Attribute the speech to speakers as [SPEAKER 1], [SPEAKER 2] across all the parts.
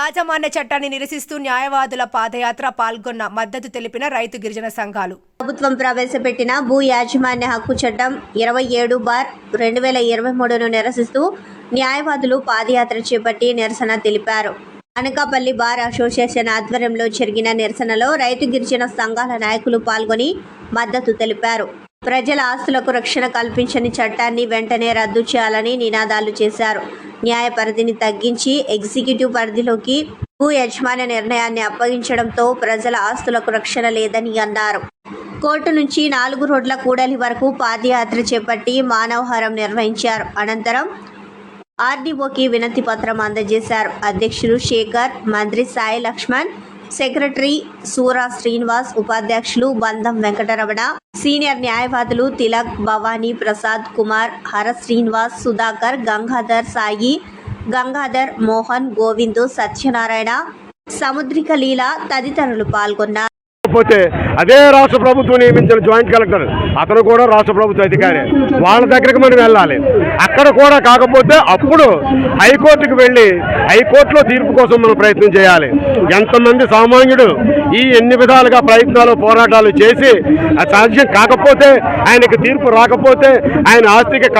[SPEAKER 1] యాజమాన్య చట్టాన్ని నిరసిస్తూ న్యాయవాదుల పాదయాత్ర పాల్గొన్న మద్దతు తెలిపిన రైతు గిరిజన సంఘాలు.
[SPEAKER 2] ప్రభుత్వం ప్రవేశపెట్టిన భూ యాజమాన్య హక్కు చట్టం ఇరవై ఏడు బార్ రెండు వేల ఇరవై మూడును నిరసిస్తూ న్యాయవాదులు పాదయాత్ర చేపట్టి నిరసన తెలిపారు. అనకాపల్లి బార్ అసోసియేషన్ ఆధ్వర్యంలో జరిగిన నిరసనలో రైతు గిరిజన సంఘాల నాయకులు పాల్గొని మద్దతు తెలిపారు. ప్రజల ఆస్తులకు రక్షణ కల్పించని చట్టాన్ని వెంటనే రద్దు చేయాలని నినాదాలు చేశారు. న్యాయ పరిధిని తగ్గించి ఎగ్జిక్యూటివ్ పరిధిలోకి భూ యజమాని నిర్ణయాన్ని అప్పగించడంతో ప్రజల ఆస్తులకు రక్షణ లేదని అన్నారు. కోర్టు నుంచి నాలుగు రోడ్ల కూడలి వరకు పాదయాత్ర చేపట్టి మానవహారం నిర్వహించారు. అనంతరం ఆర్డీఓకి వినతి పత్రం అందజేశారు. అధ్యక్షులు శేఖర్ మంత్రి సాయి లక్ష్మణ్ సెక్రటరీ సూరా శ్రీనివాస్ ఉపాధ్యక్షులు బంధం వెంకటరమణ సీనియర్ న్యాయవాదులు తిలక్ భవానీ ప్రసాద్ కుమార్ హర శ్రీనివాస్ సుధాకర్ గంగాధర్ సాయి గంగాధర్ మోహన్ గోవిందు సత్యనారాయణ సముద్రిక లీల తదితరులు పాల్గొన్నారు.
[SPEAKER 3] లేకపోతే అదే రాష్ట్ర ప్రభుత్వం నియమించిన జాయింట్ కలెక్టర్. అతను కూడా రాష్ట్ర ప్రభుత్వ అధికారి. వాళ్ళ దగ్గరికి మనం వెళ్ళాలి. అక్కడ కూడా కాకపోతే అప్పుడు హైకోర్టుకు వెళ్ళి హైకోర్టులో తీర్పు కోసం మనం ప్రయత్నం చేయాలి. ఎంతమంది సామాన్యుడు ఈ ఎన్ని విధాలుగా ప్రయత్నాలు పోరాటాలు చేసి సాధ్యం కాకపోతే ఆయనకి తీర్పు రాకపోతే ఆయన ఆస్తికి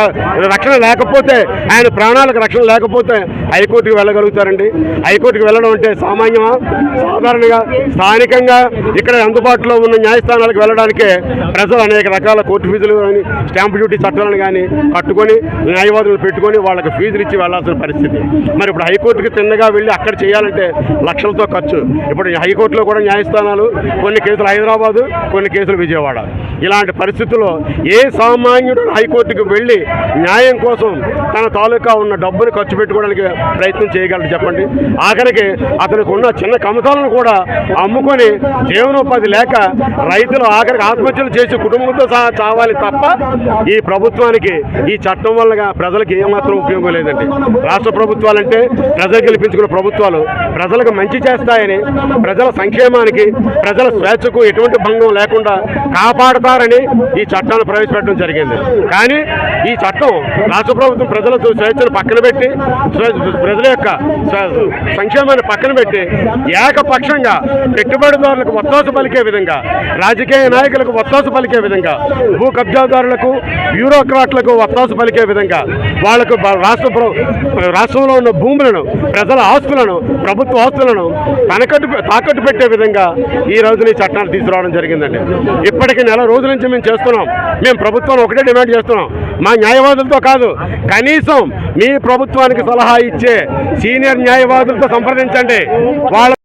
[SPEAKER 3] రక్షణ లేకపోతే ఆయన ప్రాణాలకు రక్షణ లేకపోతే హైకోర్టుకు వెళ్ళగలుగుతారండి. హైకోర్టుకు వెళ్ళడం అంటే సామాన్యమా? సాధారణంగా స్థానికంగా ఇక్కడ అందుబాటులో ఉన్న న్యాయస్థానాలకు వెళ్ళడానికే ప్రజలు అనేక రకాల కోర్టు ఫీజులు కానీ స్టాంపు డ్యూటీ చట్టాలను కానీ కట్టుకొని న్యాయవాదులు పెట్టుకొని వాళ్ళకి ఫీజులు ఇచ్చి వెళ్ళాల్సిన పరిస్థితి. మరి ఇప్పుడు హైకోర్టుకి తిన్నగా వెళ్ళి అక్కడ చేయాలంటే లక్షలతో ఖర్చు. ఇప్పుడు హైకోర్టులో కూడా న్యాయస్థానాలు కొన్ని కేసులు హైదరాబాదు కొన్ని కేసులు విజయవాడ. ఇలాంటి పరిస్థితుల్లో ఏ సామాన్యుడు హైకోర్టుకు వెళ్ళి న్యాయం కోసం తన తాలూకా ఉన్న డబ్బును ఖర్చు పెట్టుకోవడానికి ప్రయత్నం చేయగలరు చెప్పండి? ఆఖరికి అతనికి ఉన్న చిన్న కమతాలను కూడా అమ్ముకొని జీవనోపాధి లేక రైతులు ఆఖరికి ఆత్మహత్యలు చేసి కుటుంబంతో సహా చావాలి తప్ప ఈ ప్రభుత్వానికి ఈ చట్టం వల్ల ప్రజలకు ఏమాత్రం ఉపయోగం లేదండి. రాష్ట్ర ప్రభుత్వాలంటే ప్రజలు గెలిపించుకున్న ప్రభుత్వాలు ప్రజలకు మంచి చేస్తాయని ప్రజల సంక్షేమానికి ప్రజల స్వేచ్ఛకు ఎటువంటి భంగం లేకుండా కాపాడతారని ఈ చట్టాన్ని ప్రవేశపెట్టడం జరిగింది. కానీ ఈ చట్టం రాష్ట్ర ప్రభుత్వం ప్రజల స్వేచ్ఛను పక్కన పెట్టి ప్రజల యొక్క సంక్షేమాన్ని పక్కన పెట్టి ఏకపక్షంగా పెట్టుబడిదారులకు ఒత్తాసు పలికే విధంగా రాజకీయ నాయకులకు ఒత్తాసు పలికే విధంగా భూ కబ్జాదారులకు బ్యూరోక్రాట్లకు ఒత్తాసు పలికే విధంగా వాళ్ళకు రాష్ట్ర రాష్ట్రంలో ఉన్న భూములను ప్రజల ఆస్తులను ప్రభుత్వ ఆస్తులను తనకట్టు తాకట్టు పెట్టే విధంగా ఈ రోజున ఈ చట్టాన్ని తీసుకురావడం జరిగిందండి. ఇప్పటికి నెల రోజుల నుంచి మేము చేస్తున్నాం. మేము ప్రభుత్వం ఒకటే డిమాండ్ చేస్తున్నాం. మా న్యాయవాదులతో కాదు కనీసం మీ ప్రభుత్వానికి సలహా ఇచ్చే సీనియర్ న్యాయవాదులతో సంప్రదించండి. వాళ్ళ